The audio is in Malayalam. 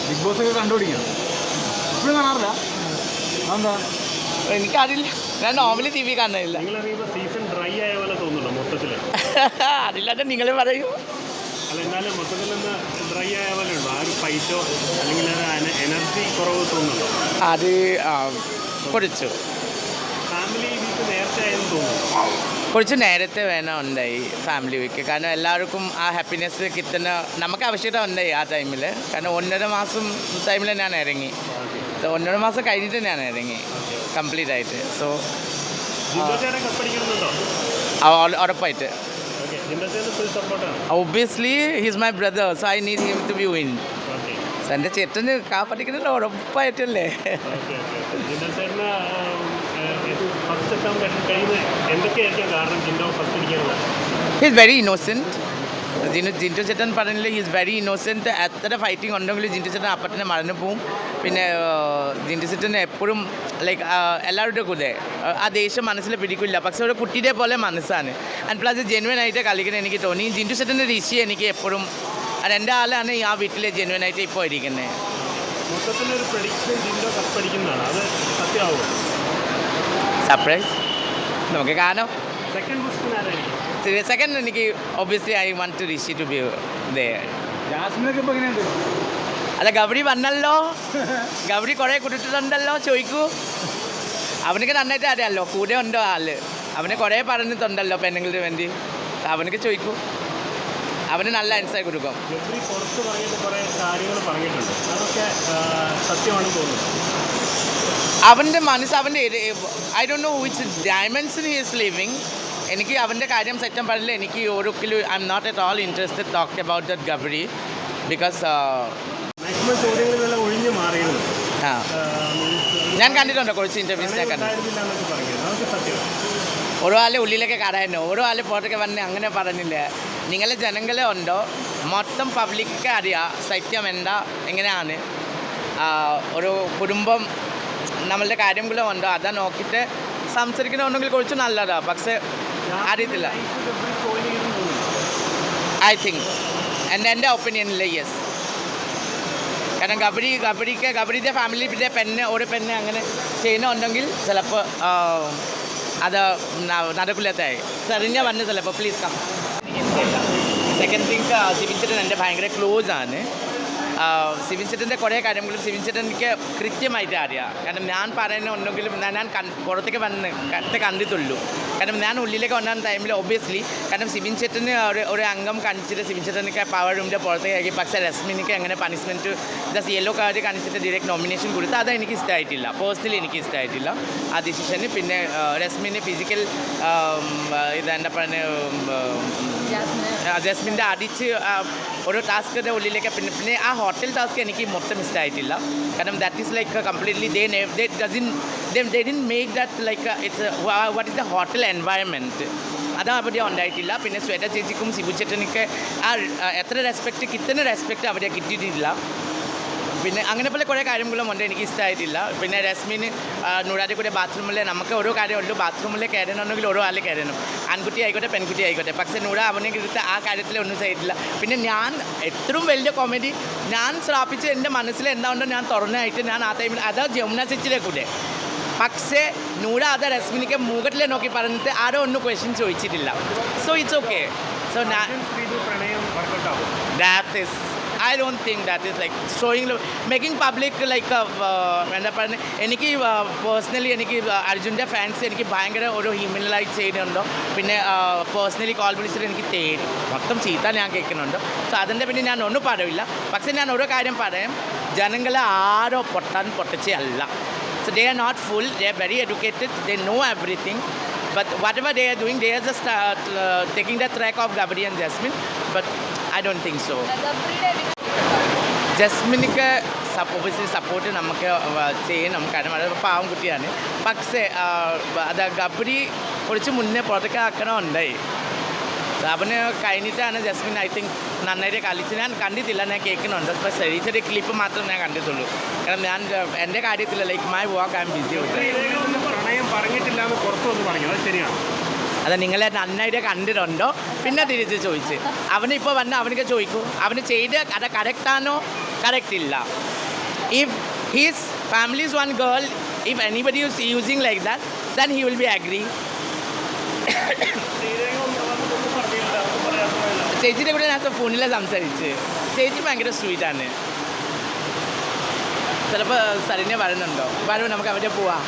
ബിഗ് ബോസ് ഒക്കെ കണ്ടുപിടിക്കണം. ഇപ്പോഴും കാണാറില്ല. അതെന്താ? എനിക്കറിയില്ല. ഞാൻ നോർമലി ടി വി കാണുന്നില്ല സീസൺ ഡ്രൈ ആയ പോലെ തോന്നുന്നുണ്ടോ മൊത്തത്തിൽ അതില്ലാതെ നിങ്ങൾ പറയൂ. അല്ല എന്നാലും മൊത്തത്തിൽ ഡ്രൈ ആയ പോലെ ഉണ്ടോ? ആ ഒരു ഫൈറ്റോ അല്ലെങ്കിൽ ഒരു എനർജി കുറവ് തോന്നുന്നുണ്ടോ? അത് ആ, കുറച്ചു. ഫാമിലി വീക്ക് നേരത്തെ ആയെന്ന് തോന്നുന്നു കുറച്ച് നേരത്തെ വേണം ഉണ്ടായി ഫാമിലി വീക്ക് കാരണം എല്ലാവർക്കും ആ ഹാപ്പിനെസ് കിട്ടുന്ന നമുക്ക് ആവശ്യകത ഉണ്ടായി ആ ടൈമിൽ കാരണം ഒന്നര മാസം ടൈമിൽ ഞാൻ ഇറങ്ങി. ഒന്നര മാസം കഴിഞ്ഞിട്ട് ഞാൻ ഇറങ്ങി. കംപ്ലീറ്റ് ആയിട്ട്. സോ ഉറപ്പായിട്ട്. Obviously his my brother so I need him to be win എന്റെ ചേട്ടന് കാപ്പടിക്കുന്നത് ഉറപ്പായിട്ടല്ലേ ഓക്കെ ഓക്കെ ജിന്ദോ ചേട്ടന് എന്തൊക്കെയായിരിക്കും കാരണം first his very innocent Jintu Jintu ചേട്ടൻ പറഞ്ഞില്ല ഹിസ് വെരി ഇന്നോസെന്റ് എത്ര ഫൈറ്റിംഗ് ഉണ്ടെങ്കിൽ ജിന്റു ചേട്ടൻ അപ്പത്തന്നെ മറന്നു പോവും. പിന്നെ ജിന്റു ചേട്ടൻ എപ്പോഴും ലൈക്ക് എല്ലാവരുടെ കൂടെ. ആ, ദേഷ്യം മനസ്സിൽ പിടിക്കില്ല. പക്ഷെ ഒരു കുട്ടിയുടെ പോലെ മനസ്സാണ്. ആൻഡ് പ്ലസ് ജെനുവൻ ആയിട്ട് കളിക്കുന്നത് എനിക്ക് തോന്നി. ജിന്റു ചേട്ടന്റെ ഋഷി എനിക്ക് എപ്പോഴും എന്റെ ആളാണ് ആ വീട്ടിൽ ജെനുവൻ ആയിട്ട് ഇപ്പോൾ ഇരിക്കുന്നത് മൊത്തത്തിലൊരു പ്രഡിക്ഷൻ ജിൻഡോ കപ്പടിക്കുന്നതാണ് അത് സർപ്രൈസ് നമുക്ക് കാണാം. സെക്കൻഡ് എനിക്ക് obviously I want to Rishi to be അല്ല ഗൗരി വന്നല്ലോ. ഗൗരി കുറേ കുടിച്ചിട്ടുണ്ടല്ലോ ചോദിക്കൂ അവനക്ക് നന്നായിട്ട് അറിയാമല്ലോ കൂടെ ഉണ്ടോ ആൾ. അവനെ കുറേ പറഞ്ഞിട്ടുണ്ടല്ലോ പെണ്ണുങ്ങൾക്ക് വേണ്ടി. അവനക്ക് ചോദിക്കൂ അവന് നല്ല ആൻസർ കൊടുക്കും. ഗബ്രി പുറത്ത് പറഞ്ഞിട്ട് കുറേ കാര്യങ്ങൾ പറഞ്ഞിട്ടുണ്ട്. അതൊക്കെ സത്യമാണെന്ന് തോന്നുന്നു. അവന്റെ മനസ്സ് അവന്റെ I don't know which dimension is living എനിക്ക് അവന്റെ കാര്യം സെറ്റം പറഞ്ഞില്ല എനിക്ക് ഒരിക്കലും I am not at all interested talk about that ഗബറി because ആ. ഞാൻ കണ്ടിട്ടുണ്ട് കുറച്ച് ഇന്റർവ്യൂസ് ഞാൻ കണ്ടു? ഓരോ ആളെ ഉള്ളിലേക്ക് കടയുന്നു ഓരോ ആളെ പുറത്തൊക്കെ വന്ന് അങ്ങനെ പറഞ്ഞില്ല. നിങ്ങളെ ജനങ്ങളെ ഉണ്ടോ? മൊത്തം പബ്ലിക്കൊക്കെ അറിയാം സത്യം എന്താ എങ്ങനെയാണ്? ഒരു കുടുംബം നമ്മളുടെ കാര്യം കാര്യങ്ങളും ഉണ്ടോ? അതാ നോക്കിയിട്ട് സംസാരിക്കണമെന്നുണ്ടെങ്കിൽ കുറച്ച് നല്ലതാണ് പക്ഷേ അറിയത്തില്ല. ഐ തിങ്ക് എന്റെ എന്റെ ഒപ്പീനിയനിൽ യെസ് കാരണം കബഡി കബഡിക്ക് കബഡിയുടെ പിന്നെ പെണ്ണ് ഒരു പെണ്ണ് അങ്ങനെ ചെയ്യുന്നുണ്ടെങ്കിൽ ചിലപ്പോൾ അത് നടക്കില്ലാത്തായി. തെറിഞ്ഞ വന്ന് ചിലപ്പോൾ പ്ലീസ് കം സെക്കൻഡ് തിങ്ക് ജീവിച്ചിട്ട് എന്റെ ഭയങ്കര ക്ലോസ് ആണ്. സിവിൻ ചേട്ടന്റെ കുറേ കാര്യങ്ങൾ സിവിൻ ചേട്ടൻ എനിക്ക് കൃത്യമായിട്ട് അറിയാം. കാരണം ഞാൻ പറയുന്നുണ്ടെങ്കിലും ഞാൻ ഞാൻ കൺ പുറത്തേക്ക് വന്ന് കത്ത് കണ്ടിട്ടുള്ളൂ. കാരണം ഞാൻ ഉള്ളിലേക്ക് വന്ന ടൈമിൽ ഒബ്വിയസ്ലി കാരണം സിവിൻ ചേട്ടന് ഒരു ഒരു അംഗം കാണിച്ചിട്ട് സിവിൻ ചേട്ടനൊക്കെ പവർ റൂമിന്റെ പുറത്തേക്ക് ആക്കി പക്ഷേ രശ്മിനിക്ക് അങ്ങനെ പണിഷ്മെന്റ് ജസ്റ്റ് യെല്ലോ കാർഡ് കാണിച്ചിട്ട് ഡയറക്റ്റ് നോമിനേഷൻ കൊടുത്ത് അത് എനിക്ക് ഇഷ്ടമായിട്ടില്ല. പേഴ്സണലി എനിക്ക് ഇഷ്ടമായിട്ടില്ല. ആ ഡിസിഷന് പിന്നെ രശ്മിന് ഫിസിക്കൽ ഇതെന്താ പറയുന്നത് ജസ്മിന്റെ അടിച്ച് ഓരോ ടാസ്കിന്റെ ഉള്ളിലേക്ക് പിന്നെ പിന്നെ ആ ഹോട്ടൽ ടാസ്ക് എനിക്ക് മൊത്തം ഇഷ്ടമായിട്ടില്ല. കാരണം that is like completely they they doesn't they that like a, it's a, what is the hotel environment? അത് അവിടെ ഉണ്ടായിട്ടില്ല. പിന്നെ ശ്വേത ചേച്ചിക്കും സിബു ചേട്ടനൊക്കെ ആ എത്ര റെസ്പെക്റ്റ് കിട്ടുന്ന റെസ്പെക്റ്റ് അവിടെ കിട്ടിയിട്ടില്ല. പിന്നെ അങ്ങനെ പോലെ കുറേ കാര്യങ്ങളും ഉണ്ട് എനിക്ക് ഇഷ്ടമായിട്ടില്ല പിന്നെ രശ്മിന് നൂറാതെ കൂടെ ബാത്റൂമിൽ നമുക്ക് ഓരോ കാര്യമുള്ളൂ ബാത്റൂമിൽ കയറണമെന്നുണ്ടെങ്കിൽ ഓരോ ആൾ കയറണം. ആൺകുട്ടി ആയിക്കോട്ടെ പെൺകുട്ടി ആയിക്കോട്ടെ. പക്ഷേ നൂറ അവനെ എടുത്ത് ആ കാര്യത്തിൽ ഒന്നും ചെയ്തിട്ടില്ല. പിന്നെ ഞാൻ എത്രയും വലിയ കോമഡി ഞാൻ സ്ഥാപിച്ച് എന്റെ മനസ്സിൽ എന്താണ്ടോ ഞാൻ തുറന്നായിട്ട് ഞാൻ ആ ടൈമിൽ അതാ ജമുന ചേച്ചിയുടെ കൂടെ. പക്ഷേ നൂറ അത് രശ്മിനിക്ക് മുഖത്തിലെ നോക്കി പറഞ്ഞിട്ട് ആരോ ഒന്നും ക്വസ്റ്റ്യൻ ചോദിച്ചിട്ടില്ല. So it's okay so that is I workout think that is like showing making public like uh, uh, എന്താ പറയുന്നത് എനിക്ക് പേഴ്സണലി എനിക്ക് അർജുന്റെ ഫാൻസ് എനിക്ക് ഭയങ്കര ഒരു ഹ്യൂമിനലൈസ് ചെയ്യുന്നുണ്ടോ? പിന്നെ പേഴ്സണലി കോൾ വിളിച്ചിട്ട് എനിക്ക് തേടി. മൊത്തം ചീത്ത ഞാൻ കേൾക്കുന്നുണ്ട്. സോ അതിന്റെ പിന്നെ ഞാൻ ഒന്നും പറയില്ല. പക്ഷേ ഞാൻ ഓരോ കാര്യം പറയാം. ജനങ്ങളെ ആരോ പൊട്ടാൻ പൊട്ടച്ചേ അല്ല so they are not full they are very educated they know everything But whatever they are doing, they are just uh, uh, taking the track of Gabri and Jasmine. But I don't think so. ജസ്മിനിക്ക് ഒബിയസ്ലി സപ്പോർട്ട് നമുക്ക് വ- ചെയ്യണം. കാരണം അത് പാവം കുട്ടിയാണ്. പക്ഷേ ആ, അത് ഗബ്രി കുറച്ച് മുന്നേ പുറത്തേക്ക് ആക്കണമുണ്ടായി. അവന് കഴിഞ്ഞിട്ടാണ് ജസ്മിൻ ഐ തിങ്ക് നന്നായിട്ട് കളിച്ച് ഞാൻ കണ്ടിട്ടില്ല ഞാൻ കേൾക്കുന്നുണ്ട്. ഇപ്പോൾ ചെറിയ ചെറിയ ക്ലിപ്പ് മാത്രം ഞാൻ കണ്ടിട്ടുള്ളൂ. കാരണം ഞാൻ എന്റെ കാര്യത്തില്ല like my work I am busy പ്രണയം പറഞ്ഞിട്ടില്ല എന്ന് പുറത്തു വന്ന് പറഞ്ഞു. അത് ശരിയാണ്. അത് നിങ്ങളെ നന്നായിട്ട് കണ്ടിട്ടുണ്ടോ? പിന്നെ തിരിച്ച് ചോദിച്ച്. അവനിപ്പോൾ വന്ന് അവനൊക്കെ ചോദിക്കും. അവന് ചെയ്ത് അത് കറക്റ്റാണോ കറക്റ്റ് ഇല്ല. If he's family is one girl if anybody use using like that then he will be agree Sreerekha ഒന്നും ഒന്നും പറഞ്ഞില്ല ഒന്നും പറയാത്തതല്ല ചേച്ചിയുടെ കൂടെ ഞാൻ ഫോണിൽ സംസാരിച്ച്. ചേച്ചി ഭയങ്കര സ്വീറ്റാണ് ചിലപ്പോൾ സരണ്യ വരുന്നുണ്ടോ വരും നമുക്ക് അവിടെ പോവാം.